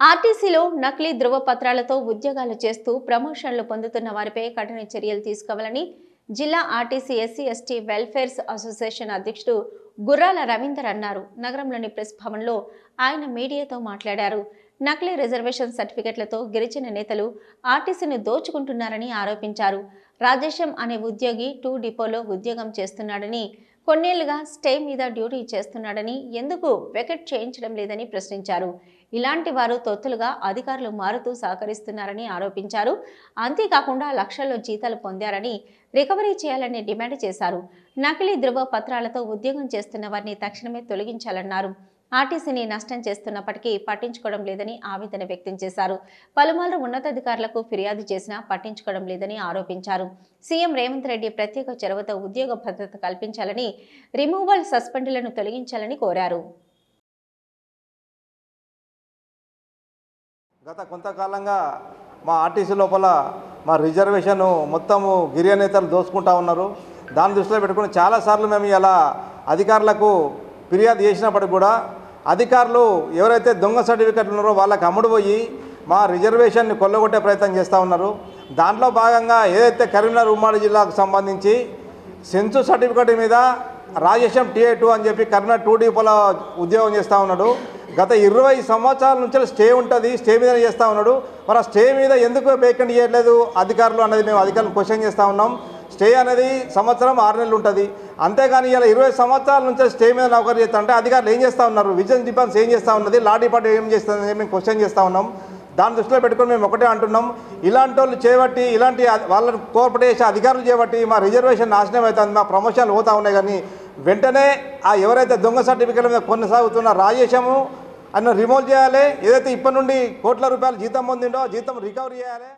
ఆర్టీసీలో నకిలీ ధృవపత్రాలతో ఉద్యోగాలు చేస్తూ ప్రమోషన్లు పొందుతున్న వారిపై కఠిన చర్యలు తీసుకోవాలని జిల్లా RTC SC ST welfares association అధ్యక్షుడు గుర్రాల రవీందర్ అన్నారు. నగరంలోని ప్రెస్ భవన్లో ఆయన మీడియాతో మాట్లాడారు. నకిలీ రిజర్వేషన్ సర్టిఫికెట్లతో గిరిజన నేతలు ఆర్టీసీని దోచుకుంటున్నారని ఆరోపించారు. రాజేశం అనే ఉద్యోగి టూ డిపోలో ఉద్యోగం చేస్తున్నాడని కొన్నేళ్ళుగా స్టే మీద డ్యూటీ చేస్తున్నాడని ఎందుకు వెకెట్ చేయించడం లేదని ప్రశ్నించారు. ఇలాంటి వారు తొత్తులుగా అధికారులు మారుతూ సహకరిస్తున్నారని ఆరోపించారు. అంతేకాకుండా లక్షల్లో జీతాలు పొందారని రికవరీ చేయాలని డిమాండ్ చేశారు. నకిలీ ధృవ పత్రాలతో ఉద్యోగం చేస్తున్న వారిని తక్షణమే తొలగించాలన్నారు. ఆర్టీసీని నష్టం చేస్తున్నప్పటికీ పట్టించుకోవడం లేదని ఆవేదన వ్యక్తం చేశారు. పలుమార్లు ఉన్నతాధికారులకు ఫిర్యాదు చేసినా పట్టించుకోవడం లేదని ఆరోపించారు. సీఎం రేవంత్ రెడ్డి ప్రత్యేక చొరవతో ఉద్యోగ భద్రత కల్పించాలని రిమూవల్ సస్పెండ్లను తొలగించాలని కోరారు. గత కొంతకాలంగా మా ఆర్టీసీ లోపల మా రిజర్వేషన్ మొత్తము గిరిజన నేతలు దోసుకుంటా ఉన్నారు. దాన్ని దృష్టిలో పెట్టుకుని చాలాసార్లు మేము ఇలా అధికారులకు ఫిర్యాదు చేసినప్పటికి కూడా అధికారులు ఎవరైతే దొంగ సర్టిఫికెట్లు ఉన్నారో వాళ్ళకి అమ్ముడు పోయి మా రిజర్వేషన్ని కొల్లగొట్టే ప్రయత్నం చేస్తూ ఉన్నారు. దాంట్లో భాగంగా ఏదైతే కరీంనగర్ ఉమ్మడి జిల్లాకు సంబంధించి సెన్సు సర్టిఫికెట్ మీద రాజేశం టీఏ టూ అని చెప్పి కరీంనగర్ టూ డిపోలో ఉద్యోగం చేస్తూ ఉన్నాడు. గత ఇరవై సంవత్సరాల నుంచి స్టే ఉంటుంది స్టే మీద చేస్తూ ఉన్నాడు. మరి ఆ స్టే మీద ఎందుకు వేకెంట్ చేయట్లేదు అధికారులు అనేది మేము అధికారులు క్వశ్చన్ చేస్తూ ఉన్నాం. స్టే అనేది సంవత్సరం ఆరు నెలలు ఉంటుంది. అంతేగాని ఇలా ఇరవై సంవత్సరాల నుంచి స్టే మీద నౌకరీ చేస్తా అంటే అధికారులు ఏం చేస్తూ ఉన్నారు? విజిలెన్స్ డిపార్ట్మెంట్స్ ఏం చేస్తూ ఉన్నది? లా డిపార్ట్మెంట్ ఏం చేస్తుంది మేము క్వశ్చన్ చేస్తూ ఉన్నాం. దాన్ని దృష్టిలో పెట్టుకొని మేము ఒకటే అంటున్నాం. ఇలాంటి వాళ్ళు చేయబట్టి ఇలాంటి వాళ్ళని కోఆపరేట్ చేసే అధికారులు చేయబట్టి మా రిజర్వేషన్ నాశనం అవుతుంది మా ప్రమోషన్లు పోతా ఉన్నాయి కానీ వెంటనే ఆ ఎవరైతే దొంగ సర్టిఫికెట్ల మీద కొనసాగుతున్న రాజేశము అన్న రిమూవ్ చేయాలి. ఏదైతే ఇప్పటి నుండి కోట్ల రూపాయలు జీతం పొందిండో జీతం రికవరీ చేయాలి.